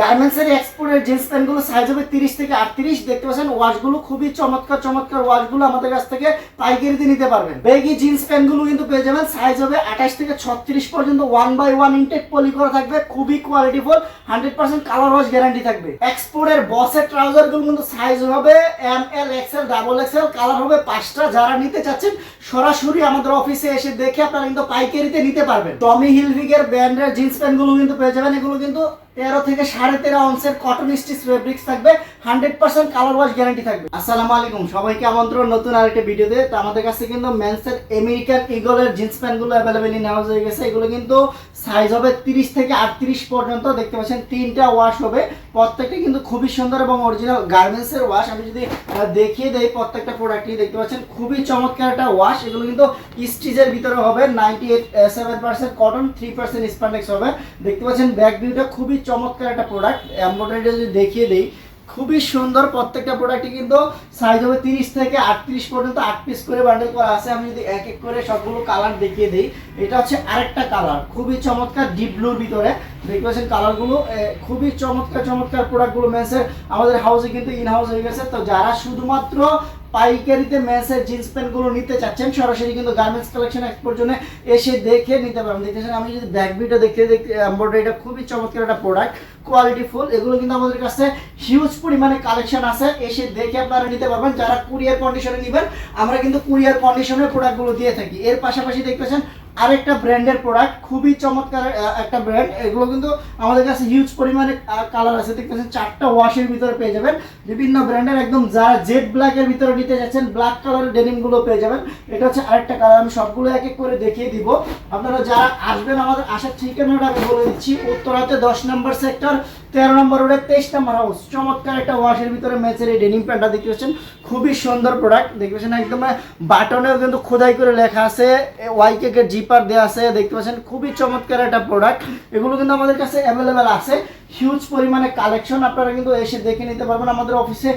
গার্মেন্টসের এক্সপোর্টের জিন্স প্যান্টগুলো সাইজ হবে তিরিশ থেকে আটত্রিশ। দেখতে পাচ্ছেন ওয়াশগুলো খুবই চমৎকার চমৎকার ওয়াশগুলো আমাদের কাছ থেকে পাইকারিতে নিতে পারবেন। বেগি জিন্স প্যান্টগুলো কিন্তু পেয়ে যাবেন সাইজ হবে আঠাশ থেকে ছত্রিশ পর্যন্ত। One by one intake poly করা থাকবে, খুবই quality full hundred percent colour wash guarantee থাকবে। এক্সপোর্টের বসের ট্রাউজারগুলো কিন্তু সাইজ হবে M L XL double XL colour হবে পাঁচটা। যারা নিতে চাচ্ছেন, সরাসরি আমাদের অফিসে এসে দেখে আপনারা কিন্তু পাইকারিতে নিতে পারবেন। টমি হিলভিগের ব্র্যান্ডের জিন্স প্যান্টগুলো কিন্তু পেয়ে যাবেন। এগুলো কিন্তু তেরো থেকে সাড়ে তেরো অংশের কটন স্টিচ ফেব্রিক্স থাকবে hundred percent colour wash guarantee থাকবে। আসসালামু আলাইকুম, সবাইকে আমন্ত্রণ নতুন আরেকটা ভিডিওতে। তো আমাদের কাছে কিন্তু মেন্সের আমেরিকান ইগলের জিন্স প্যান্টগুলো অ্যাভেলেবেলি নেওয়া হয়ে গেছে। এগুলো কিন্তু সাইজ হবে তিরিশ থেকে আটত্রিশ পর্যন্ত। দেখতে পাচ্ছেন, তিনটা ওয়াশ হবে। প্রত্যেকটা কিন্তু খুবই সুন্দর এবং অরিজিনাল গার্মেন্টসের ওয়াশ আমি যদি দেখিয়ে দেই প্রত্যেকটা প্রোডাক্টই দেখতে পাচ্ছেন, খুবই চমৎকার একটা ওয়াশ এগুলো কিন্তু স্টিচের ভিতরে হবে ninety eight seven percent cotton three percent spandex হবে। দেখতে পাচ্ছেন ব্যাক ভিউটা খুবই চমৎকার একটা প্রোডাক্ট এমব্রয়ডারিটা যদি দেখিয়ে দিই, খুবই সুন্দর প্রত্যেকটা প্রোডাক্টই কিন্তু সাইজ হবে তিরিশ থেকে আটত্রিশ পর্যন্ত আট পিস করে বান্ডেল করা আছে। আমি যদি এক এক করে সবগুলো কালার দেখিয়ে দিই, এটা হচ্ছে আরেকটা কালার খুবই চমৎকার ডিপ ব্লুর ভিতরে। দেখতে পাচ্ছেন কালারগুলো খুবই চমৎকার চমৎকার প্রোডাক্টগুলো মেসের আমাদের হাউসে কিন্তু ইন হাউস হয়ে গেছে। তো যারা শুধুমাত্র পাইকারিতে মেসের জিন্স প্যান্টগুলো নিতে চাচ্ছেন, সরাসরি কিন্তু গার্মেন্টস কালেকশন এক্সপোর্ট জন্য এসে দেখে নিতে পারবেন। দেখতেছেন আমি যদি ব্যাক ভিউটা দেখতে দেখতে এমব্রয়ডারিটা খুবই চমৎকার একটা প্রোডাক্ট কোয়ালিটি ফুল এগুলো কিন্তু আমাদের কাছে হিউজ পরিমাণে কালেকশন আছে। এসে দেখে আপনারা নিতে পারবেন, যারা কুরিয়ার কন্ডিশনে নেবেন, আমরা কিন্তু কুরিয়ার কন্ডিশনের প্রোডাক্টগুলো দিয়ে থাকি। এর পাশাপাশি দেখতেছেন আরেকটা ব্র্যান্ডের প্রোডাক্ট খুবই চমৎকার একটা ব্র্যান্ড এগুলো কিন্তু আমাদের কাছে হিউজ পরিমাণে কালার আছে। দেখতেছেন, চারটা ওয়াশের ভিতরে পেয়ে যাবেন। বিভিন্ন ব্র্যান্ডের একদম যারা জেড ব্ল্যাকের ভিতরে নিতে যাচ্ছেন ব্ল্যাক কালারের ডেনিমগুলো পেয়ে যাবেন। এটা হচ্ছে আরেকটা কালার আমি সবগুলো এক এক করে দেখিয়ে দিব। আপনারা যারা আসবেন আমাদের আসার ঠিকানাটা আমি বলে দিচ্ছি। উত্তরাতে দশ নম্বর সেক্টর তেরো নম্বর রোডে তেইশ নম্বর হাউস চমৎকার একটা ওয়াশের ভিতরে ম্যাচের এই ডেনিম প্যান্টটা দেখতে পাচ্ছেন। খুবই সুন্দর প্রোডাক্ট দেখতে পাচ্ছেন, একদম বাটনেও কিন্তু খোদাই করে লেখা আছে ওয়াই কেকের জিপার দেওয়া আছে, দেখতে পাচ্ছেন, খুবই চমৎকার একটা প্রোডাক্ট এগুলো কিন্তু আমাদের কাছে অ্যাভেলেবেল আছে। হিউজ পরিমাণে কালেকশন আপনারা কিন্তু এসে দেখে নিতে পারবেন। আমাদের অফিসে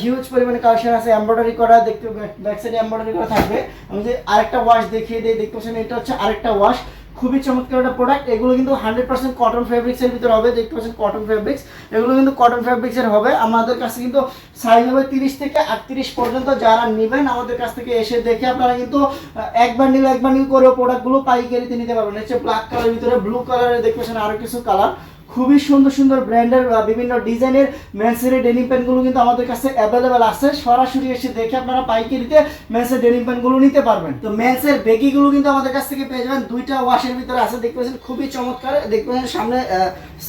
হিউজ পরিমাণে কালেকশন আছে। এমব্রয়ডারি করা, দেখতে ব্যাক সাইডে এমব্রয়ডারি করা থাকবে। আমি যে আরেকটা ওয়াশ দেখিয়ে দিই, দেখতে পাচ্ছেন, এটা হচ্ছে আরেকটা ওয়াশ খুবই চমৎকার একটা প্রোডাক্ট এগুলো কিন্তু হান্ড্রেড পার্সেন্ট কটন ফেব্রিক্সের ভিতরে হবে, দেখতে পাচ্ছেন কটন ফেব্রিক্স এগুলো কিন্তু কটন ফেব্রিক্সের হবে। আমাদের কাছে কিন্তু সাইজ হবে তিরিশ থেকে আটত্রিশ পর্যন্ত। যারা নেবেন আমাদের কাছ থেকে এসে দেখে আপনারা কিন্তু একবার এক একবার এক বান্ডিল করে প্রোডাক্টগুলো পাইকারিতে নিতে পারবেন। হচ্ছে ব্ল্যাক কালারের ভিতরে ব্লু কালারের দেখতে পাচ্ছেন আরও কিছু কালার খুবই সুন্দর সুন্দর ব্র্যান্ডের বিভিন্ন ডিজাইনের মেন্সের ডেনিম প্যান্টগুলো কিন্তু আমাদের কাছে অ্যাভেলেবেল আছে। সরাসরি এসে দেখে আপনারা পাইকারিতে মেন্সের ডেনিম প্যান্টগুলো নিতে পারবেন। তো মেন্সের বেগিগুলো কিন্তু আমাদের কাছ থেকে পেয়ে যাবেন। দুইটা ওয়াশের ভিতরে আছে, দেখতে পাচ্ছেন খুবই চমৎকার। দেখতে পাচ্ছেন সামনে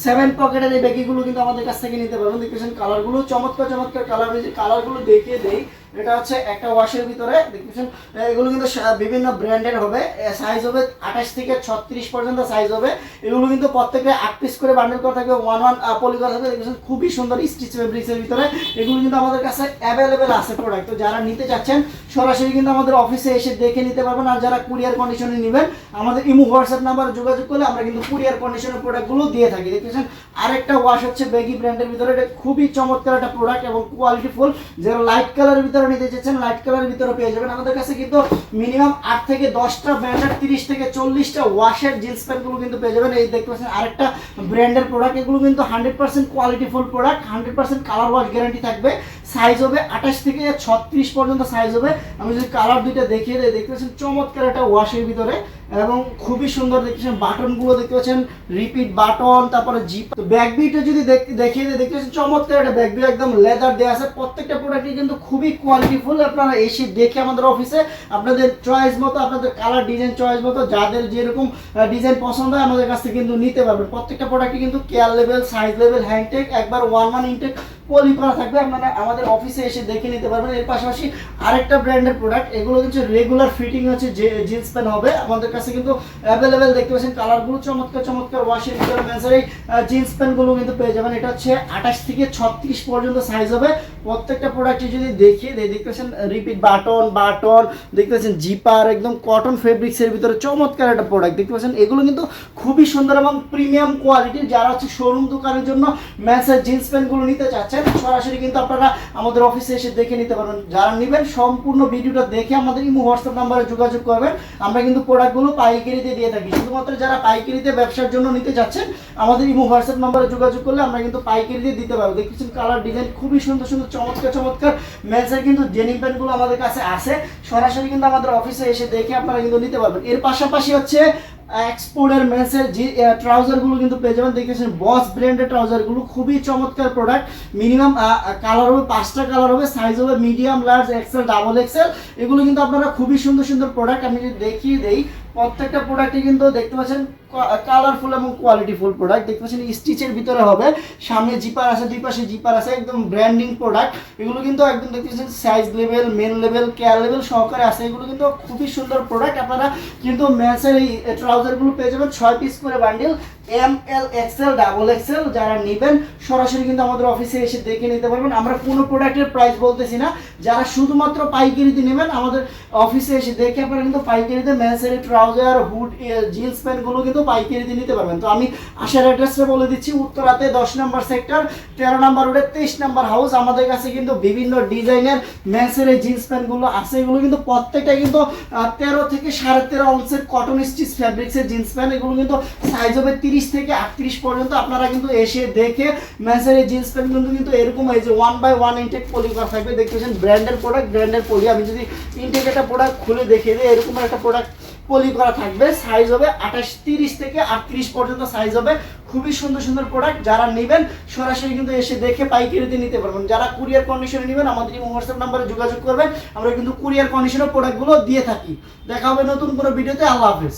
সেভেন পকেটের এই বেগিগুলো কিন্তু আমাদের কাছ থেকে নিতে পারবেন। দেখতে পাচ্ছেন কালারগুলো চমৎকার চমৎকার কালার কালারগুলো দেখিয়ে দেই। এটা হচ্ছে একটা ওয়াশের ভিতরে, দেখতেছেন? এগুলো কিন্তু বিভিন্ন ব্র্যান্ডের হবে। সাইজ হবে আঠাশ থেকে ছত্রিশ পর্যন্ত সাইজ হবে। এগুলো কিন্তু প্রত্যেকে আট পিস করে বান্ডেল করা থাকবে ওয়ান ওয়ান পলি করা থাকবে। দেখতেছেন, খুবই সুন্দর স্টিচ ফেব্রিক্সের ভিতরে। এগুলো কিন্তু আমাদের কাছে অ্যাভেলেবেল আছে প্রোডাক্ট তো যারা নিতে চাচ্ছেন, সরাসরি কিন্তু আমাদের অফিসে এসে দেখে নিতে পারবেন। আর যারা কুরিয়ার কন্ডিশনে নেবেন, আমাদের ইমো হোয়াটসঅ্যাপ নাম্বার যোগাযোগ করলে আমরা কিন্তু কুরিয়ার কন্ডিশনের প্রোডাক্টগুলো দিয়ে থাকি। দেখতেছেন, আরেকটা ওয়াশ হচ্ছে বেগি ব্র্যান্ডের ভিতরে। এটা খুবই চমৎকার একটা প্রোডাক্ট এবং কোয়ালিটি ফুল যারা লাইট কালারের ভিতরে নিতে চাচ্ছেন লাইট কালারের ভিতরে পেয়ে যাবেন। আমাদের কাছে কিন্তু মিনিমাম আট থেকে দশটা ব্র্যান্ডের, তিরিশ থেকে চল্লিশটা ওয়াশের জিন্স প্যান্টগুলো কিন্তু পেয়ে যাবেন। এই দেখতে পাচ্ছেন, আরেকটা ব্র্যান্ডের প্রোডাক্ট এগুলো কিন্তু hundred percent quality full product hundred percent colour wash guarantee থাকবে। সাইজ হবে আঠাশ থেকে ছত্রিশ পর্যন্ত সাইজ হবে। আমি যদি কালার দুইটা দেখিয়ে দেয় দেখতে পাচ্ছেন, চমৎকার একটা ওয়াশের ভিতরে। এবং খুবই সুন্দর দেখতেছেন বাটনগুলো দেখতে পাচ্ছেন রিপিট বাটন তারপরে জিপ ব্যাক বিটা যদি দেখ- দেখিয়ে দিই দেখতে চমৎকার একটা ব্যাক বিট একদম লেদার দেওয়া আছে। প্রত্যেকটা প্রোডাক্টই কিন্তু খুবই কোয়ালিটিফুল আপনারা এসে দেখে আমাদের অফিসে আপনাদের চয়েস মতো, আপনাদের কালার ডিজাইন চয়েস মতো, যাদের যেরকম ডিজাইন পছন্দ হয়, আমাদের কাছ থেকে কিন্তু নিতে পারবেন। প্রত্যেকটা প্রোডাক্টই কিন্তু care level size level hand tag একবার ওয়ান ওয়ান ইনটেক পলি করা থাকবে, আপনারা আমাদের অফিসে এসে দেখে নিতে পারবেন। এর পাশাপাশি আরেকটা ব্র্যান্ডের প্রোডাক্ট এগুলো কিন্তু রেগুলার ফিটিং হচ্ছে যে জিন্স প্যান্ট হবে। আমাদের কাছে কিন্তু অ্যাভেলেবেল দেখতে পাচ্ছেন কালারগুলো চমৎকার চমৎকার ওয়াশের ভিতরে মেন্সের এই জিন্স প্যান্টগুলো কিন্তু পেয়ে যাবেন। এটা হচ্ছে আঠাশ থেকে ছত্রিশ পর্যন্ত সাইজ হবে। প্রত্যেকটা প্রোডাক্টে যদি দেখি দেখতে পাচ্ছেন রিপিট বাটন বাটন দেখতে পাচ্ছেন জিপার একদম কটন ফেব্রিক্সের ভিতরে চমৎকার একটা প্রোডাক্ট দেখতে পাচ্ছেন, এগুলো কিন্তু খুবই সুন্দর এবং প্রিমিয়াম কোয়ালিটির যারা হচ্ছে শোরুম দোকানের জন্য ম্যাচের জিন্স প্যান্টগুলো নিতে চাচ্ছেন চাচ্ছেন সরাসরি কিন্তু আপনারা আমাদের অফিসে এসে দেখে নিতে পারবেন। যারা নেবেন, সম্পূর্ণ ভিডিওটা দেখে আমাদের ইমো হোয়াটসঅ্যাপ নাম্বারে যোগাযোগ করবেন। আমরা কিন্তু প্রোডাক্টগুলো পাইকারিতে দিয়ে থাকি। শুধুমাত্র যারা পাইকারিতে ব্যবসার জন্য নিতে যাচ্ছেন, আমাদের ইমো হোয়াটসঅ্যাপ নাম্বারে যোগাযোগ করলে আমরা কিন্তু পাইকারিতে দিতে পারব। দেখতেছেন কালার ডিজাইন খুবই সুন্দর সুন্দর, চমৎকার চমৎকার মেন্সের কিন্তু ডেনিম প্যান্টগুলো আমাদের কাছে আছে। সরাসরি কিন্তু আমাদের অফিসে এসে দেখে আপনারা কিন্তু নিতে পারবেন। এর পাশাপাশি হচ্ছে এক্সপোর্টের মেসে যে ট্রাউজারগুলো কিন্তু পেয়ে যাবেন। দেখেছেন বস ব্র্যান্ডের ট্রাউজারগুলো খুবই চমৎকার প্রোডাক্ট মিনিমাম কালার হবে, পাঁচটা কালার হবে সাইজ হবে medium large XL double XL এগুলো কিন্তু আপনারা খুবই সুন্দর সুন্দর প্রোডাক্ট আমি যদি দেখিয়ে দেই প্রত্যেকটা প্রোডাক্টই কিন্তু দেখতে পাচ্ছেন কালারফুল এবং কোয়ালিটিফুল প্রোডাক্ট দেখতে পাচ্ছেন স্টিচের ভিতরে হবে, সামনে জিপার আছে, দুই পাশে জিপার আছে, একদম ব্র্যান্ডিং প্রোডাক্ট এগুলো কিন্তু একদম দেখতে পাচ্ছেন size level men level care level সহকারে আছে। এগুলো কিন্তু খুবই সুন্দর প্রোডাক্ট আপনারা কিন্তু ম্যাচের এই ট্রাউজারগুলো পেয়ে যাবেন, ছয় পিস করে bundle M L XL double XL যারা নেবেন, সরাসরি কিন্তু আমাদের অফিসে এসে দেখে নিতে পারবেন। আমরা কোনো প্রোডাক্টের প্রাইস বলতেছি না। যারা শুধুমাত্র পাইকারিতে নেবেন, আমাদের অফিসে এসে দেখে আপনারা কিন্তু পাইকারিতে ম্যাচের ট্রাউজার হুড জিন্স প্যান্টগুলো কিন্তু পাইকারিতে নিতে পারবেন। তো আমি আসার অ্যাড্রেসটা বলে দিচ্ছি, উত্তরাতে দশ নম্বর সেক্টর তেরো নম্বর রোডে তেইশ নম্বর হাউস আমাদের কাছে কিন্তু বিভিন্ন ডিজাইনের এই জিন্স প্যান্টগুলো আছে। এগুলো কিন্তু প্রত্যেকটা কিন্তু তেরো থেকে সাড়ে তেরো অংশের কটন স্টিচ ফ্যাব্রিক্সের জিন্স প্যান্ট এগুলো কিন্তু সাইজ হবে তিরিশ থেকে আটত্রিশ পর্যন্ত আপনারা কিন্তু এসে দেখে ম্যাচের এই জিন্স প্যান্ট কিন্তু কিন্তু এরকম এই যে one by one intact poly করা থাকবে দেখতেছেন ব্র্যান্ডের প্রোডাক্ট ব্র্যান্ডের পলি আমি যদি ইনটেক একটা প্রোডাক্ট খুলে দেখে দিই, এরকম একটা প্রোডাক্ট পলি করা থাকবে। সাইজ হবে আঠাশ, তিরিশ থেকে আটত্রিশ পর্যন্ত সাইজ হবে। খুবই সুন্দর সুন্দর প্রোডাক্ট যারা নেবেন, সরাসরি কিন্তু এসে দেখে পাইকারিতে নিতে পারবেন। যারা কুরিয়ার কন্ডিশনে নেবেন, আমাদের এই হোয়াটসঅ্যাপ নাম্বারে যোগাযোগ করবেন। আমরা কিন্তু কুরিয়ার কন্ডিশনে প্রোডাক্টগুলো দিয়ে থাকি। দেখা হবে নতুন কোনো ভিডিওতে আল্লাহ হাফেজ।